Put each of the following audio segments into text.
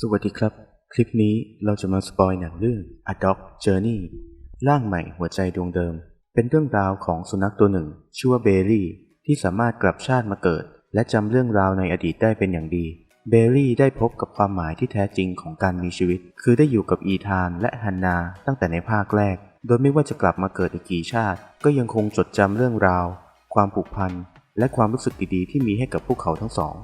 สวัสดีครับ คลิปนี้เราจะมาสปอยหนังเรื่อง A Dog Journey ร่างใหม่หัวใจดวงเดิม เป็นเรื่องราวของสุนัขตัวหนึ่ง ชื่อว่าเบลลี่ ที่สามารถกลับชาติมาเกิด และจำเรื่องราวในอดีตได้เป็นอย่างดี เบลลี่ได้พบกับความหมายที่แท้จริงของการมีชีวิต คือได้อยู่กับอีธานและฮันนาตั้งแต่ในภาคแรก โดยไม่ว่าจะกลับมาเกิดอีกกี่ชาติ ก็ยังคงจดจำเรื่องราว ความผูกพันและความรู้สึกดีๆที่มีให้กับพวกเขาทั้งสอง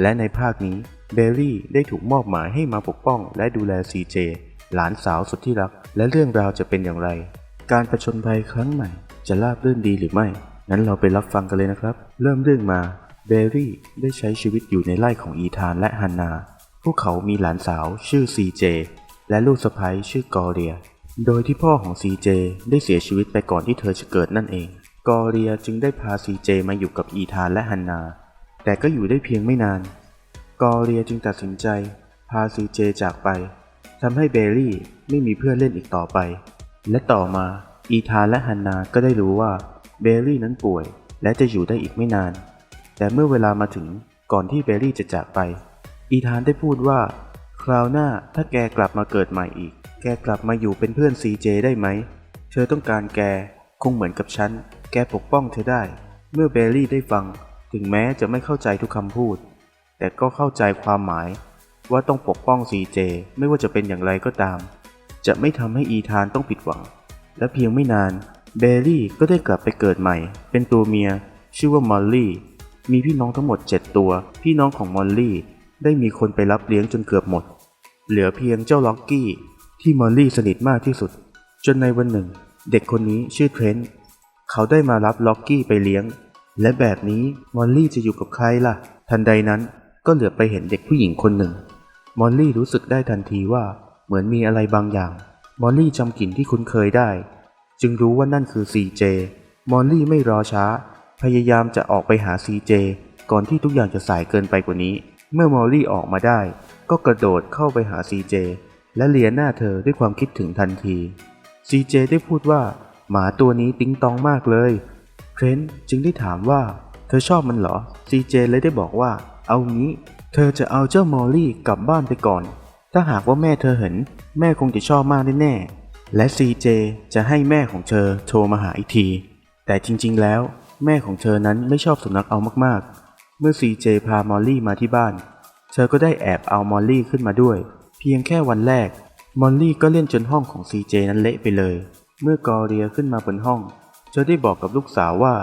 และในภาคนี้เบลลี่ได้ถูกมอบหมายให้มาปกป้องและดูแลซีเจหลานสาวสุดที่รัก และเรื่องราวจะเป็นอย่างไร การประชนภัยครั้งใหม่ จะราบรื่นดีหรือไม่ นั้นเราไปรับฟังกันเลยนะครับ เริ่มเรื่องมา เบลลี่ได้ใช้ชีวิตอยู่ในไร่ของอีธานและฮันนา พวกเขามีหลานสาวชื่อซีเจและลูกสะใภ้ชื่อกอเรีย โดยที่พ่อของซีเจได้เสียชีวิตไปก่อนที่เธอจะเกิดนั่นเอง กอเรียจึงได้พาซีเจมาอยู่กับอีธานและฮันนา แต่ก็อยู่ได้เพียงไม่นาน กอเรียจึงตัดสินใจ พาซีเจจากไปทำให้เบลลี่ไม่มีเพื่อนเล่นอีกต่อไป และต่อมาอีธานและฮันนาก็ได้รู้ว่าเบลลี่นั้นป่วย และจะอยู่ได้อีกไม่นาน แต่เมื่อเวลามาถึงก่อนที่เบลลี่จะจากไป อีธานได้พูดว่า คราวหน้าถ้าแกกลับมาเกิดใหม่อีก แกกลับมาอยู่เป็นเพื่อนซีเจได้ไหม เธอต้องการแกคงเหมือนกับฉัน แกปกป้องเธอได้ เมื่อเบลลี่ได้ฟัง ถึงแม้จะไม่เข้าใจทุกคำพูด แต่ก็เข้าใจความหมายว่าต้องปกป้องซีเจไม่ว่าจะเป็นอย่างไรก็ตาม จะไม่ทำให้อีธานต้องผิดหวัง และเพียงไม่นานเบลลี่ก็ได้กลับไปเกิดใหม่ เป็นตัวเมีย ชื่อว่ามอลลี่ มีพี่น้องทั้งหมด 7 ตัว พี่น้องของมอลลี่ ได้มีคนไปรับเลี้ยงจนเกือบหมด เหลือเพียงเจ้าล็อกกี้ ที่มอลลี่สนิทมากที่สุด จนในวันหนึ่ง เด็กคนนี้ชื่อเทรนต์เขาได้มารับล็อกกี้ไปเลี้ยง และแบบนี้มอลลี่จะอยู่กับใครล่ะ ทันใดนั้นก็เหลือไปเห็นเด็กผู้หญิงคนหนึ่ง มอลลี่รู้สึกได้ทันทีว่าเหมือนมีอะไรบางอย่าง มอลลี่จำกลิ่นที่คุ้นเคยได้ จึงรู้ว่านั่นคือซีเจ มอลลี่ไม่รอช้า พยายามจะออกไปหาซีเจ ก่อนที่ทุกอย่างจะสายเกินไปกว่านี้ เมื่อมอลลี่ออกมาได้ ก็กระโดดเข้าไปหาซีเจ และเลียหน้าเธอด้วยความคิดถึงทันที ซีเจได้พูดว่า หมาตัวนี้ติ๊งตองมากเลย เทรนจึงได้ถามว่าเธอชอบมันเหรอซีเจเลยได้บอกว่า เอางี้ เธอจะเอาเจ้ามอลลี่กลับบ้านไปก่อน ถ้าหากว่าแม่เธอเห็น แม่คงจะชอบมากแน่ๆและซีเจจะให้แม่ของเธอโทรมาหาอีกที แต่จริงๆแล้ว แม่ของเธอนั้นไม่ชอบสุนัขเอามากๆ เมื่อซีเจพามอลลี่มาที่บ้าน เธอก็ได้แอบเอามอลลี่ขึ้นมาด้วย เพียงแค่วันแรก มอลลี่ก็เล่นจนห้องของซีเจนั้นเละไปเลย เมื่อกอเรียขึ้นมาบนห้อง เธอได้บอกกับลูกสาวว่า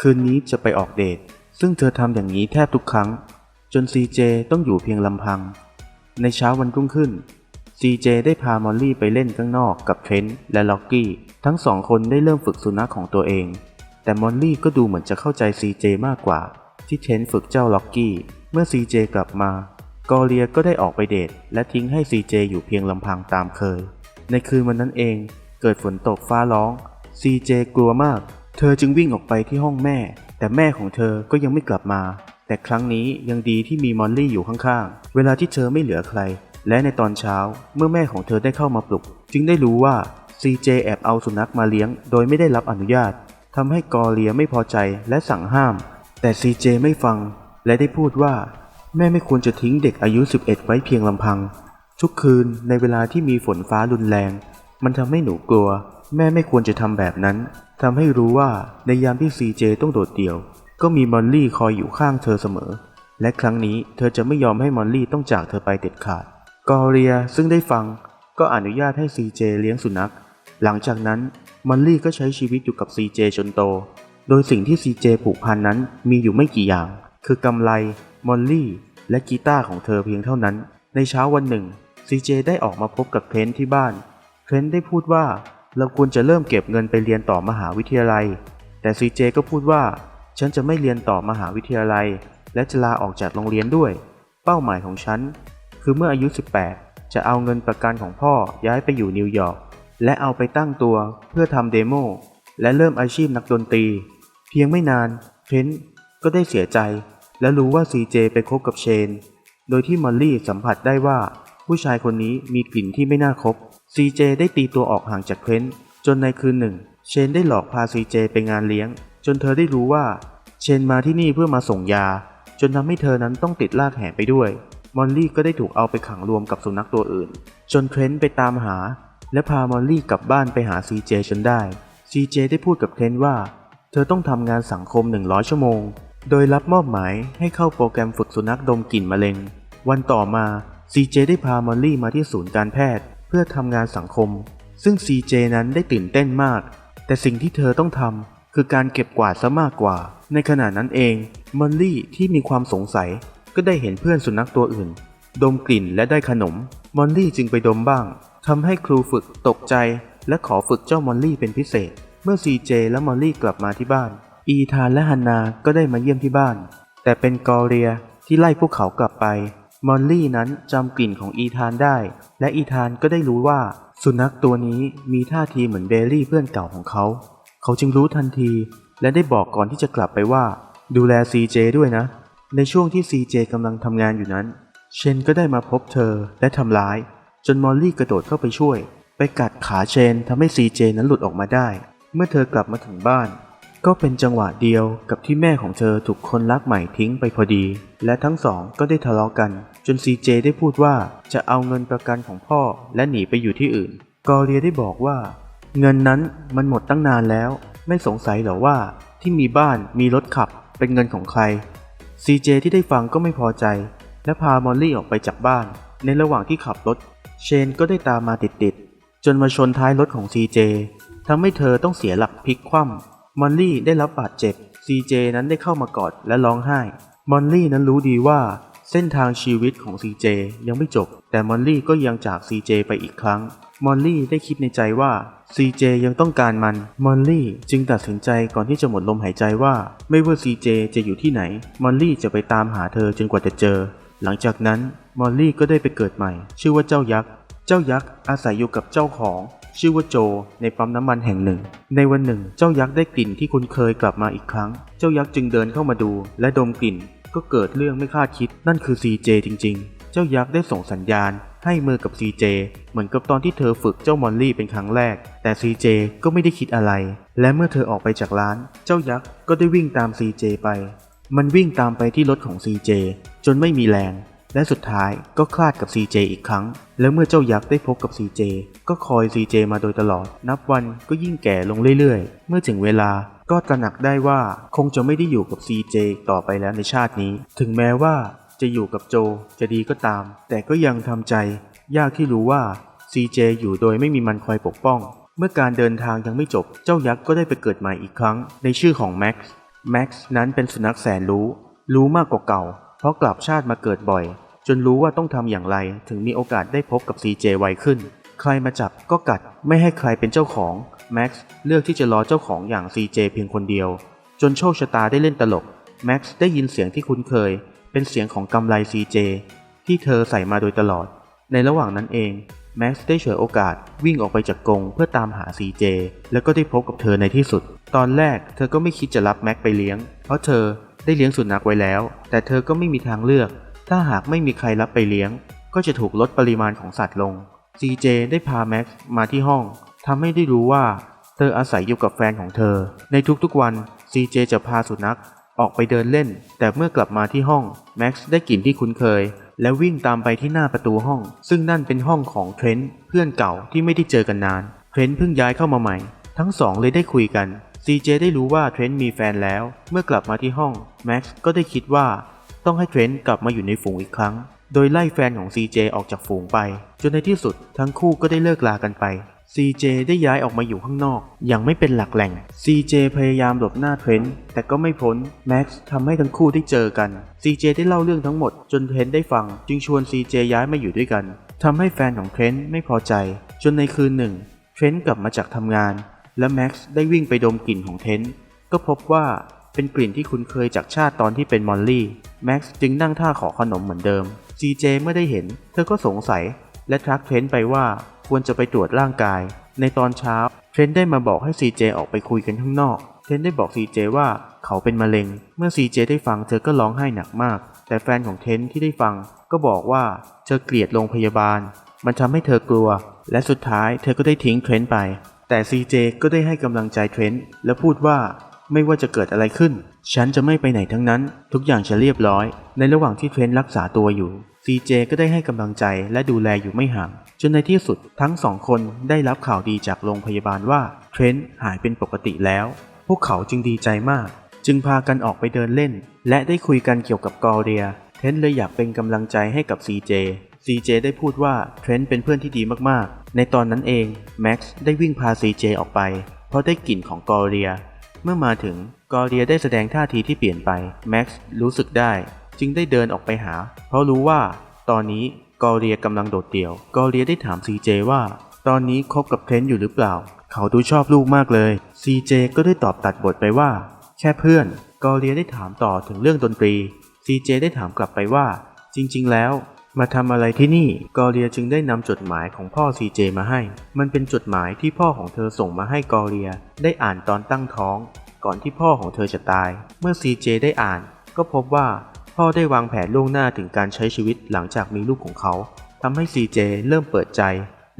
คืนนี้จะไปออกเดท ซึ่งเธอทำอย่างนี้แทบทุกครั้ง จนซีเจต้องอยู่เพียงลำพัง ในเช้าวันรุ่งขึ้นซีเจได้พามอลลี่ไปเล่นข้างนอกกับเทรนต์และล็อกกี้ ทั้งสองคนได้เริ่มฝึกสุนัขของตัวเอง แต่มอลลี่ก็ดูเหมือนจะเข้าใจซีเจมากกว่า ที่เทรนต์ฝึกเจ้าล็อกกี้ เมื่อซีเจกลับมากอเลียก็ได้ออกไปเดท และทิ้งให้ซีเจอยู่เพียงลำพังตามเคย ในคืนวันนั้นเอง เกิดฝนตกฟ้าร้อง ซีเจกลัวมาก เธอจึงวิ่งออกไปที่ห้องแม่ แต่แม่ของเธอก็ยังไม่กลับมา แต่ครั้งนี้ยังดีที่มีมอลลี่อยู่ข้างๆ เวลาที่เธอไม่เหลือใคร และในตอนเช้าเมื่อแม่ของเธอได้เข้ามาปลุก จึงได้รู้ว่าซีเจแอบเอาสุนัขมาเลี้ยง โดยไม่ได้รับอนุญาตทำให้กอเลียไม่พอใจและสั่งห้าม แต่ซีเจไม่ฟัง และได้พูดว่า แม่ไม่ควรจะทิ้งเด็กอายุ 11 ไว้เพียงลำพัง ทุกคืนในเวลาที่มีฝนฟ้ารุนแรง มันทำให้หนูกลัว แม่ไม่ควรจะทำแบบนั้นทำให้รู้ว่าในยามที่ซีเจต้องโดดเดี่ยว ก็มีมอลลี่คอยอยู่ข้างเธอเสมอ และครั้งนี้เธอจะไม่ยอมให้มอลลี่ต้องจากเธอไปเด็ดขาด กอเรียซึ่งได้ฟังก็อนุญาตให้ซีเจเลี้ยงสุนัข หลังจากนั้นมอลลี่ก็ใช้ชีวิตอยู่กับซีเจจนโต โดยสิ่งที่ซีเจผูกพันนั้นมีอยู่ไม่กี่อย่าง คือกำไล มอลลี่ และกีตาร์ของเธอเพียงเท่านั้น ในเช้าวันหนึ่งซีเจได้ออกมาพบกับเทนที่บ้าน เทรนต์ได้พูดว่าเราควรจะเริ่มเก็บเงินไปเรียนต่อมหาวิทยาลัย แต่ซีเจก็พูดว่า ฉันจะไม่เรียนต่อมหาวิทยาลัย และจะลาออกจากโรงเรียนด้วย เป้าหมายของฉัน คือเมื่ออายุ 18 จะเอาเงินประกันของพ่อย้ายไปอยู่นิวยอร์กและเอาไปตั้งตัวเพื่อทำเดโมและเริ่มอาชีพนักดนตรี เพียงไม่นานเทรนต์ก็ได้เสียใจ และรู้ว่าซีเจไปคบกับเชน โดยที่มอลลี่สัมผัสได้ว่าผู้ชายคนนี้มีกลิ่นที่ไม่น่าคบ ซีเจได้ตีตัวออกห่างจากเทรนจนในคืนหนึ่ง เชนได้หลอกพาซีเจไปงานเลี้ยง จนเธอได้รู้ว่า เชนมาที่นี่เพื่อมาส่งยา จนทำให้เธอนั้นต้องติดลากแหไปด้วย มอลลี่ก็ได้ถูกเอาไปขังรวมกับสุนัขตัวอื่น จนเทรนไปตามหา และพามอลลี่กลับบ้านไปหาซีเจจนได้ซีเจได้พูดกับเทรนว่า เธอต้องทำงานสังคม 100 ชั่วโมง โดยรับมอบหมายให้เข้าโปรแกรมฝึกสุนัขดมกลิ่นมะเร็ง วันต่อมาซีเจได้พามอลลี่มาที่ศูนย์การแพทย์ เพื่อทำงานสังคม ซึ่งซีเจนั้นได้ตื่นเต้นมาก แต่สิ่งที่เธอต้องทำคือการเก็บกวาดซะมากกว่า ในขณะนั้นเองมอลลี่ที่มีความสงสัยก็ได้เห็นเพื่อนสุนัขตัวอื่น ดมกลิ่นและได้ขนม มอลลี่จึงไปดมบ้างทำให้ครูฝึกตกใจ และขอฝึกเจ้ามอลลี่เป็นพิเศษ เมื่อซีเจและมอลลี่กลับมาที่บ้าน อีธานและฮันนาก็ได้มาเยี่ยมที่บ้าน แต่เป็นกอเรียที่ไล่พวกเขากลับไป มอลลี่นั้นจำกลิ่นของอีธานได้ และอีธานก็ได้รู้ว่า สุนัขตัวนี้มีท่าทีเหมือนเบลลี่เพื่อนเก่าของเขา เขาจึงรู้ทันที และได้บอกก่อนที่จะกลับไปว่า ดูแลซีเจด้วยนะ ในช่วงที่ซีเจกำลังทำงานอยู่นั้น เชนก็ได้มาพบเธอและทำร้าย จนมอลลี่กระโดดเข้าไปช่วย ไปกัดขาเชนทำให้ซีเจนั้นหลุดออกมาได้ เมื่อเธอกลับมาถึงบ้าน ก็เป็นจังหวะเดียวกับที่แม่ของเธอถูกคนรักใหม่ทิ้งไปพอดี และทั้งสองก็ได้ทะเลาะกัน จนซีเจได้พูดว่าจะเอาเงินประกันของพ่อและหนีไปอยู่ที่อื่น กอเรียได้บอกว่า เงินนั้นมันหมดตั้งนานแล้ว ไม่สงสัยหรอว่าที่มีบ้านมีรถขับเป็นเงินของใครซีเจที่ได้ฟังก็ไม่พอใจ และพามอลลี่ออกไปจากบ้าน ในระหว่างที่ขับรถ เชนก็ได้ตามมาติดๆจนมาชนท้ายรถของซีเจทำให้เธอต้องเสียหลักพลิกคว่ำ มอลลี่ได้รับบาดเจ็บ ซีเจนั้นได้เข้ามากอดและร้องไห้ มอลลี่นั้นรู้ดีว่าเส้นทางชีวิตของซีเจยังไม่จบ แต่มอลลี่ก็ยังจากซีเจไปอีกครั้ง มอลลี่ได้คิดในใจว่าซีเจยังต้องการมัน มอลลี่จึงตัดสินใจก่อนที่จะหมดลมหายใจว่า ไม่ว่าซีเจจะอยู่ที่ไหน มอลลี่จะไปตามหาเธอจนกว่าจะเจอ หลังจากนั้นมอลลี่ก็ได้ไปเกิดใหม่ ชื่อว่าเจ้ายักษ์ เจ้ายักษ์อาศัยอยู่กับเจ้าของ ชื่อว่าโจในปั๊มน้ำมันแห่งหนึ่ง ในวันหนึ่ง เจ้ายักษ์ได้กลิ่นที่คุ้นเคยกลับมาอีกครั้ง เจ้ายักษ์จึงเดินเข้ามาดู และดมกลิ่น ก็เกิดเรื่องไม่คาดคิด นั่นคือซีเจจริง ๆ เจ้ายักษ์ได้ส่งสัญญาณ ให้มือกับซีเจเหมือนกับตอนที่เธอฝึกเจ้ามอลลี่เป็นครั้งแรก แต่ซีเจก็ไม่ได้คิดอะไร และเมื่อเธอออกไปจากร้าน เจ้ายักษ์ก็ได้วิ่งตามซีเจไป มันวิ่งตามไปที่รถของซีเจจนไม่มีแรง และสุดท้ายก็คลาดกับ CJ อีกครั้ง แล้วเมื่อเจ้ายักษ์ได้พบกับ CJ ก็คอย CJ มาโดยตลอด นับวันก็ยิ่งแก่ลงเรื่อยๆ เมื่อถึงเวลาก็ตระหนักได้ว่าคงจะไม่ได้อยู่กับ CJ ต่อไปแล้วในชาตินี้ ถึงแม้ว่าจะอยู่กับโจจะดีก็ตาม แต่ก็ยังทำใจ ยากที่รู้ว่า CJ อยู่โดยไม่มีมันคอยปกป้อง เมื่อการเดินทางยังไม่จบ เจ้ายักษ์ก็ได้ไปเกิดใหม่อีกครั้ง ในชื่อของแม็กซ์ แม็กซ์นั้นเป็นสุนัขแสนรู้ รู้มากกว่าเก่า เพราะกลับชาติมาเกิดบ่อย จนรู้ว่าต้องทำอย่างไร ถึงมีโอกาสได้พบกับ CJ ไวขึ้น ใครมาจับก็กัดไม่ให้ใครเป็นเจ้าของแม็กซ์เลือกที่จะรอเจ้าของอย่าง CJ เจเพียงคนเดียว จนโชคชะตาได้เล่นตลกแม็กซ์ได้ยินเสียงที่คุ้นเคย เป็นเสียงของกำไล CJ ที่เธอใส่มาโดยตลอด ในระหว่างนั้นเองแม็กซ์ได้ฉวยโอกาสวิ่งออกไปจากกรงเพื่อตามหา CJ แล้วก็ได้พบกับเธอในที่สุด ตอนแรกเธอก็ไม่คิดจะรับแม็กไปเลี้ยง เพราะเธอ ได้เลี้ยงสุนัขไว้แล้ว แต่เธอก็ไม่มีทางเลือก ถ้าหากไม่มีใครรับไปเลี้ยง ก็จะถูกลดปริมาณของสัตว์ลง CJ ได้พาแม็กซ์มาที่ห้องทำให้ได้รู้ว่า เธออาศัยอยู่กับแฟนของเธอ ในทุกๆวัน CJ จะพาสุนัขออกไปเดินเล่น แต่เมื่อกลับมาที่ห้องแม็กซ์ได้กลิ่นที่คุ้นเคย และวิ่งตามไปที่หน้าประตูห้อง ซึ่งนั่นเป็นห้องของเทรนต์เพื่อนเก่าที่ไม่ได้เจอกันนานเทรนต์เพิ่งย้ายเข้ามาใหม่ ทั้งสองเลยได้คุยกัน CJ ได้รู้ว่าเทรนต์มีแฟนแล้ว เมื่อกลับมาที่ห้องแม็กซ์ก็ได้คิดว่าต้องให้เทรนต์กลับมาอยู่ในฝูงอีกครั้ง โดยไล่แฟนของ CJ ออกจากฝูงไป จนในที่สุดทั้งคู่ก็ได้เลิกลากันไป CJ ได้ย้ายออกมาอยู่ข้างนอกอย่างไม่เป็นหลักแหล่ง CJ พยายามหลบหน้าเทรนต์แต่ก็ไม่พ้นแม็กซ์ทำให้ทั้งคู่ได้เจอกัน CJ ได้เล่าเรื่องทั้งหมดจนเทรนต์ได้ฟัง จึงชวน CJ ย้ายมาอยู่ด้วยกันทำให้แฟนของเทรนต์ไม่พอใจ จนในคืนหนึ่งเทรนต์กลับมาจากทำงาน และแม็กซ์ได้วิ่งไปดมกลิ่นของเทนต์ก็พบว่าเป็นกลิ่นที่คุ้นเคยจากชาติตอนที่เป็นมอลลี่ แม็กซ์จึงนั่งท่าขอขนมเหมือนเดิม CJ เมื่อได้เห็น เธอก็สงสัย และทักเทรนต์ไปว่าควรจะไปตรวจร่างกาย ในตอนเช้า เทรนต์ได้มาบอกให้ CJ ออกไปคุยกันข้างนอก เทรนต์ได้บอก CJ ว่าเขาเป็นมะเร็ง เมื่อ CJ ได้ฟังเธอก็ร้องไห้หนักมาก แต่แฟนของเทนต์ที่ได้ฟังก็บอกว่าเธอเกลียดโรงพยาบาล มันทำให้เธอกลัว และสุดท้ายเธอก็ได้ทิ้งเทรนต์ไป แต่ CJ ก็ได้ให้กำลังใจเทรนต์และพูดว่าไม่ว่าจะเกิดอะไรขึ้น ฉันจะไม่ไปไหนทั้งนั้น ทุกอย่างจะเรียบร้อย ในระหว่างที่เทรนต์รักษาตัวอยู่ CJ ก็ได้ให้กำลังใจและดูแลอยู่ไม่ห่าง จนในที่สุดทั้งสองคนได้รับข่าวดีจากโรงพยาบาลว่าเทรนต์หายเป็นปกติแล้ว พวกเขาจึงดีใจมาก จึงพากันออกไปเดินเล่น และได้คุยกันเกี่ยวกับกอเรีย เทรนต์เลยอยากเป็นกำลังใจให้กับซีเจ CJ CJ ได้พูดว่าเทรนต์เป็นเพื่อนที่ดีมากๆ ในตอนนั้นเองแม็กซ์ได้วิ่งพา CJ ออกไป เพราะได้กลิ่นของกอเรีย เมื่อมาถึงกอเรียได้แสดงท่าทีที่เปลี่ยนไปแม็กซ์รู้สึกได้ จึงได้เดินออกไปหา เพราะรู้ว่าตอนนี้กอเรียกำลังโดดเดี่ยว กอเรียได้ถาม CJ ว่า ตอนนี้คบกับเทรนต์อยู่หรือเปล่า เขาดูชอบลูกมากเลย CJ ก็ได้ตอบตัดบทไปว่า แค่เพื่อน กอเรียได้ถามต่อถึงเรื่องดนตรี CJ ได้ถามกลับไปว่า จริง ๆ แล้ว มาทำอะไรที่นี่ กอเรียจึงได้นำจดหมายของพ่อ CJ มาให้ มันเป็นจดหมายที่พ่อของเธอส่งมาให้กอเรีย ได้อ่านตอนตั้งท้อง ก่อนที่พ่อของเธอจะตาย เมื่อ CJ ได้อ่าน ก็พบว่าพ่อได้วางแผนล่วงหน้าถึงการใช้ชีวิตหลังจากมีลูกของเขาทำให้ CJ เจเริ่มเปิดใจ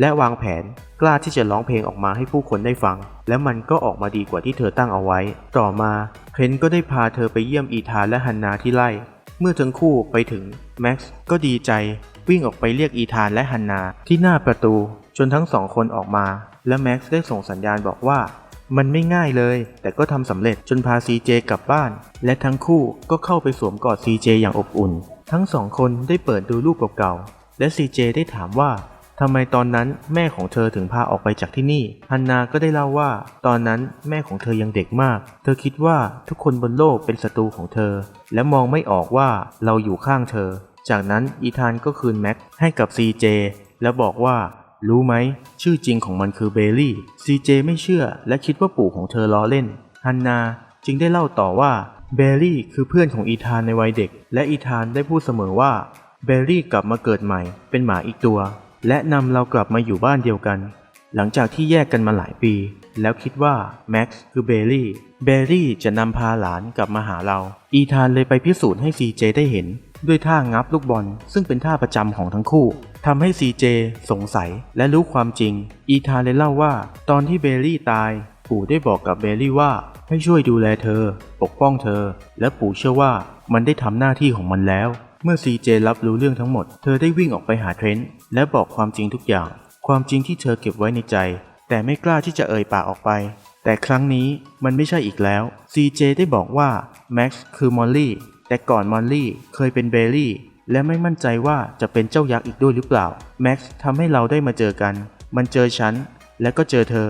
และวางแผนกล้าที่จะร้องเพลงออกมาให้ผู้คนได้ฟัง และมันก็ออกมาดีกว่าที่เธอตั้งเอาไว้ ต่อมาเคนก็ได้พาเธอไปเยี่ยมอีธานและฮันนาที่ไร่ เมื่อทั้งคู่ไปถึงแม็กซ์ก็ดีใจวิ่งออกไปเรียกอีธานและฮันนาที่หน้าประตูจนทั้งสองคนออกมา และแม็กซ์ได้ส่งสัญญาณบอกว่า มันไม่ง่ายเลย แต่ก็ทำสำเร็จจนพาซีเจกลับบ้าน และทั้งคู่ก็เข้าไปสวมกอดซีเจอย่างอบอุ่น ทั้งสองคนได้เปิดดูรูปเก่าๆและซีเจได้ถามว่า ทำไมตอนนั้นแม่ของเธอถึงพาออกไปจากที่นี่ ฮันนาก็ได้เล่าว่า ตอนนั้นแม่ของเธอยังเด็กมาก เธอคิดว่าทุกคนบนโลกเป็นศัตรูของเธอ และมองไม่ออกว่าเราอยู่ข้างเธอ จากนั้นอีธานก็คืนแม็กให้กับ CJ แล้วบอกว่า รู้ไหม ชื่อจริงของมันคือเบลลี่ CJ ไม่เชื่อและคิดว่าปู่ของเธอล้อเล่น ฮันนาจึงได้เล่าต่อว่าเบลลี่คือเพื่อนของอีธานในวัยเด็ก และอีธานได้พูดเสมอว่าเบลลี่กลับมาเกิดใหม่เป็นหมาอีกตัว และนำเรากลับมาอยู่บ้านเดียวกัน หลังจากที่แยกกันมาหลายปี แล้วคิดว่าแม็กซ์คือเบลลี่ เบลลี่จะนำพาหลานกลับมาหาเรา อีธานเลยไปพิสูจน์ให้ CJ ได้เห็น ด้วยท่างับลูกบอล ซึ่งเป็นท่าประจำของทั้งคู่ทำให้ CJ สงสัยและรู้ความจริง อีธานเลยเล่าว่า ตอนที่เบลลี่ตาย ปู่ได้บอกกับเบลลี่ว่าให้ช่วยดูแลเธอ ปกป้องเธอ และปู่เชื่อว่ามันได้ทำหน้าที่ของมันแล้ว เมื่อ CJ รับรู้เรื่องทั้งหมด เธอได้วิ่งออกไปหาเทรนต์และบอกความจริงทุกอย่าง ความจริงที่เธอเก็บไว้ในใจ แต่ไม่กล้าที่จะเอ่ยปากออกไป แต่ครั้งนี้มันไม่ใช่อีกแล้ว CJ ได้บอกว่าแม็กซ์คือมอลลี่แต่ก่อนมอลลี่เคยเป็นเบลลี่และไม่มั่นใจว่าจะเป็นเจ้ายักษ์อีกด้วยหรือเปล่าแม็กซ์ทำให้เราได้มาเจอกัน มันเจอฉัน และก็เจอเธอ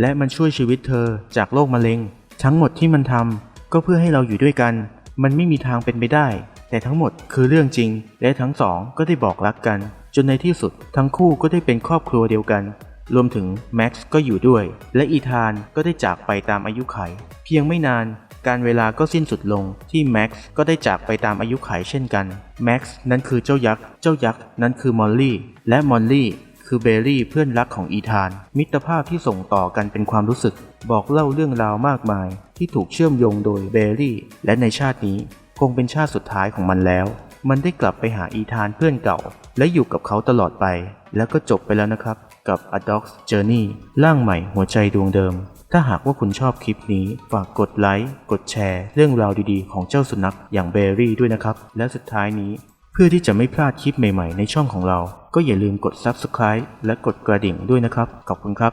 และมันช่วยชีวิตเธอจากโรคมะเร็ง ทั้งหมดที่มันทำก็เพื่อให้เราอยู่ด้วยกัน มันไม่มีทางเป็นไปได้ แต่ทั้งหมดคือเรื่องจริง และทั้งสองก็ได้บอกรักกัน จนในที่สุดทั้งคู่ก็ได้เป็นครอบครัวเดียวกัน รวมถึงแม็กซ์ก็อยู่ด้วย และอีธานก็ได้จากไปตามอายุไข เพียงไม่นานการเวลาก็สิ้นสุดลงที่แม็กซ์ก็ได้จากไปตามอายุไขเช่นกันแม็กซ์นั้นคือเจ้ายักษ์ เจ้ายักษ์นั้นคือมอลลี่และมอลลี่คือเบลลี่เพื่อนรักของอีธาน มิตรภาพที่ส่งต่อกันเป็นความรู้สึก บอกเล่าเรื่องราวมากมาย ที่ถูกเชื่อมโยงโดยเบลลี่ และในชาตินี้ คงเป็นชาติสุดท้ายของมันแล้ว มันได้กลับไปหาอีธานเพื่อนเก่า และอยู่กับเขาตลอดไป แล้วก็จบไปแล้วนะครับ กับ A Dog's Journey ร่างใหม่หัวใจดวงเดิม ถ้าหากว่าคุณชอบคลิปนี้ ฝากกดไลค์ กดแชร์ เรื่องราวดีๆ ของเจ้าสุนัขอย่างเบอรี่ด้วยนะครับ และสุดท้ายนี้ เพื่อที่จะไม่พลาดคลิปใหม่ๆ ในช่องของเรา ก็อย่าลืมกด Subscribe และกดกระดิ่งด้วยนะครับ ขอบคุณครับ